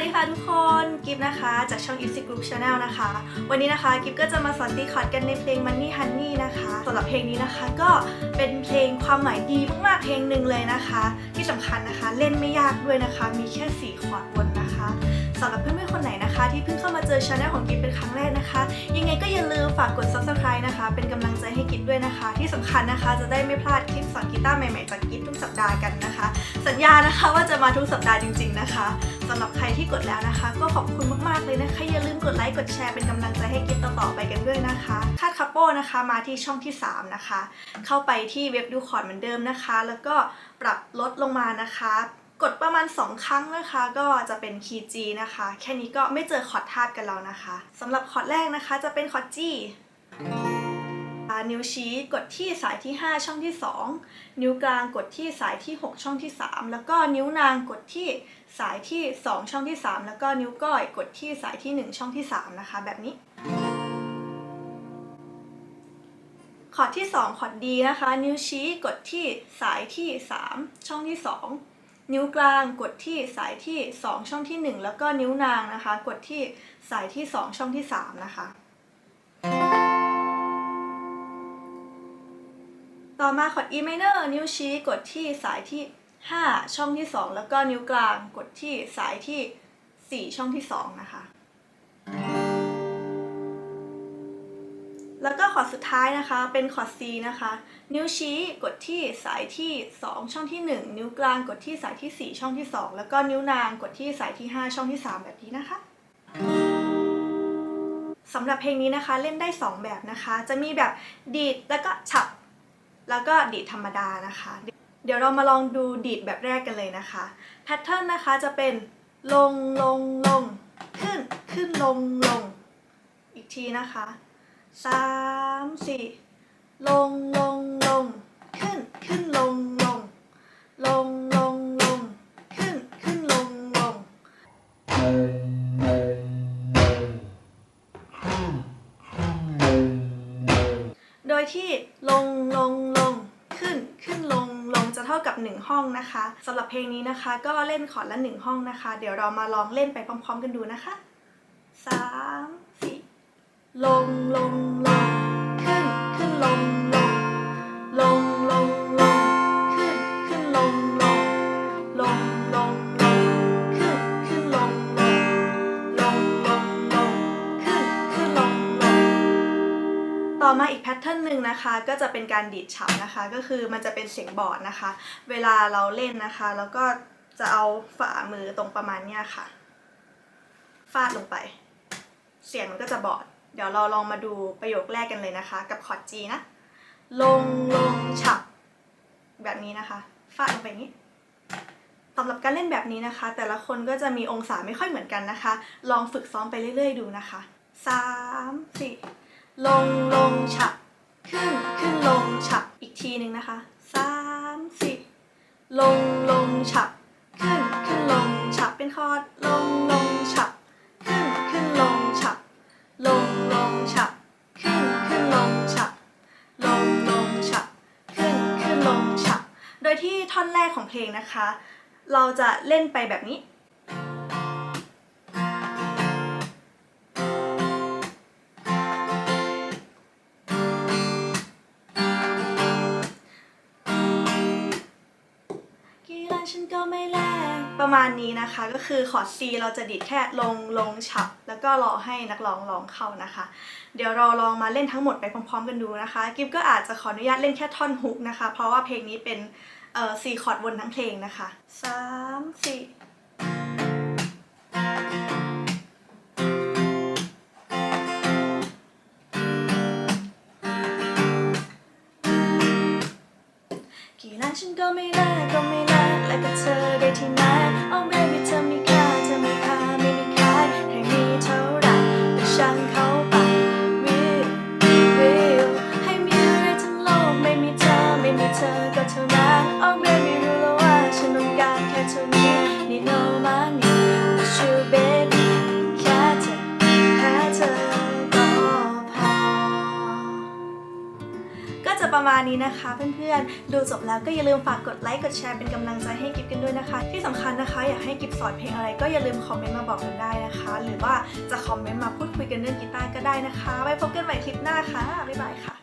ดีค่ะทุกคนกิฟนะคะจากช่อง Easy Group Channel นะคะ วันนี้นะคะกิฟก็จะมาสอนตีคอร์ดกันในเพลง Money Honey นะคะสำหรับเพลงนี้นะคะก็เป็นเพลงความหมายดีมากๆเพลงหนึ่งเลยนะคะ ที่สำคัญนะคะเล่นไม่ยากด้วยนะคะ มีแค่4คอร์ดวนนะคะ สำหรับเพื่อนๆคนไหนนะคะ ที่เพิ่งเข้ามาเจอช anel ของกิฟเป็นครั้งแรกนะคะ ยังไงก็อย่าลืมฝากกด subscribe นะคะ เป็นกำลังใจให้กิฟด้วยนะคะ ที่สำคัญนะคะจะได้ไม่พลาดคลิปสอนกีตาร์ใหม่ๆจากกิฟทุกสัปดาห์กันนะคะ สัญญานะคะว่าจะมาทุกสัปดาห์จริง ๆนะคะสำหรับใครที่กดแล้วนะคะ ก็ขอบคุณมากๆเลยนะคะอย่าลืมกดไลค์กดแชร์เป็นกำลังใจให้กิฟต่อๆไปกันด้วยนะคะคาดคัปโป้นะคะมาที่ช่องที่ 3 นะคะ เข้าไปที่เว็บดูคอร์ดเหมือนเดิมนะคะ แล้วก็ปรับลดลงมานะคะ กดประมาณ 2 ครั้งนะคะ ก็จะเป็นคีย์ G นะคะ แค่นี้ก็ไม่เจอคอร์ดธาตุกันแล้วนะคะสำหรับคอร์ดแรกนะคะจะเป็นคอร์ด G อ่านิ้วชี้กดที่สายที่ 5 ช่องที่ 2 นิ้วกลางกดที่สายที่ 6 ช่องที่ 3 แล้วก็นิ้วนางกดที่สายที่ 2 ช่องที่ 3 แล้วก็นิ้วก้อยกดที่สายที่ 1 ช่องที่ 3 นะคะ แบบนี้คอร์ดที่ 2 คอร์ด D นะคะ นิ้วชี้กดที่สายที่ 3 ช่องที่ 2 นิ้วกลางกดที่สายที่ 2 ช่องที่ 1 แล้วก็นิ้วนางนะคะ กดที่สายที่ 2 ช่องที่ 3 นะคะ ต่อมาคอร์ด E minor นิ้วชี้กดที่สายที่ 5 ช่องที่ 2 แล้วก็นิ้วกลางกดที่สายที่ 4 ช่องที่ 2 นะคะ แล้วก็คอร์ดสุดท้ายนะคะเป็นคอร์ด C นะคะ นิ้วชี้กดที่สายที่ 2 ช่องที่ 1 นิ้วกลางกดที่สายที่ 4 ช่องที่ 2 แล้วก็นิ้วนางกดที่สายที่ 5 ช่องที่ 3 แบบนี้นะคะสำหรับเพลงนี้นะคะเล่นได้ 2 แบบนะคะ จะมีแบบดีดแล้วก็ฉับ แล้วก็ดีดธรรมดานะคะ เดี๋ยวเรามาลองดูดีดแบบแรกกันเลยนะคะแพทเทิร์นนะคะจะเป็นลงลงลงขึ้นขึ้นลงลงอีกทีนะคะ สามสี่ลงลงลงขึ้นขึ้นลงลงลงลงลงขึ้นขึ้นลงลงโดยที่ลงลงลงขึ้นขึ้นลงลงจะเท่ากับ 1 ห้องนะคะสำหรับเพลงนี้นะคะ ก็เล่นคอร์ดละ 1 ห้องนะคะ เดี๋ยวเรามาลองเล่นไปพร้อม ๆ กันดูนะคะสาม ลงลงลงขึ้นขึ้นลงลงลงลงลงขึ้นขึ้นลงลงลงลงลงขึ้นขึ้นลงลงลงลงลงขึ้นขึ้นลงลงต่อมาอีกแพทเทิร์นหนึ่งนะคะก็จะเป็นการดีดฉับนะคะ ก็คือมันจะเป็นเสียงบอร์ดนะคะ เวลาเราเล่นนะคะ แล้วก็จะเอาฝ่ามือตรงประมาณเนี้ยค่ะ ฟาดลงไป เสียงมันก็จะบอด เดี๋ยวเราลองมาดูประโยคแรกกันเลยนะคะ กับคอร์ด G นะ ลงลงฉับ แบบนี้นะคะฟาดลงไปนี้สำหรับการเล่นแบบนี้นะคะ แต่ละคนก็จะมีองศาไม่ค่อยเหมือนกันนะคะ ลองฝึกซ้อมไปเรื่อย ๆ ดูนะคะสามสี่ลงลงฉับ ขึ้นขึ้นลงฉับ อีกทีหนึ่งนะคะสามสี่ลงลงฉับ อนแรกของเพลงนะคะ เราจะเล่นไปแบบนี้ กี่ล้านฉันก็ไม่แล ประมาณนี้นะคะก็คือคอร์ด C เราจะดีดแค่ลงลงฉับ แล้วก็รอให้นักร้องร้องเข้านะคะ เดี๋ยวเราลองมาเล่นทั้งหมดไปพร้อมๆกันดูนะคะ กิฟก็อาจจะขออนุญาตเล่นแค่ท่อนฮุกนะคะ เพราะว่าเพลงนี้เป็นเอ่อสี่คอร์ดวนทั้งเพลงนะคะสามสี่กี่ล้านฉันก็ไม่แลกก็ไม่ มาณนี้นะคะเพื่อนๆ ดูจบแล้วก็อย่าลืมฝากกดไลค์กดแชร์เป็นกำลังใจให้กิฟกันด้วยนะคะ ที่สำคัญนะคะอยากให้กิฟสอนเพลงอะไรก็อย่าลืมคอมเมนต์มาบอกกันได้นะคะ หรือว่าจะคอมเมนต์มาพูดคุยกันเรื่องกีตาร์ก็ได้นะคะ ไว้พบกันใหม่คลิปหน้าค่ะบ๊ายบายค่ะ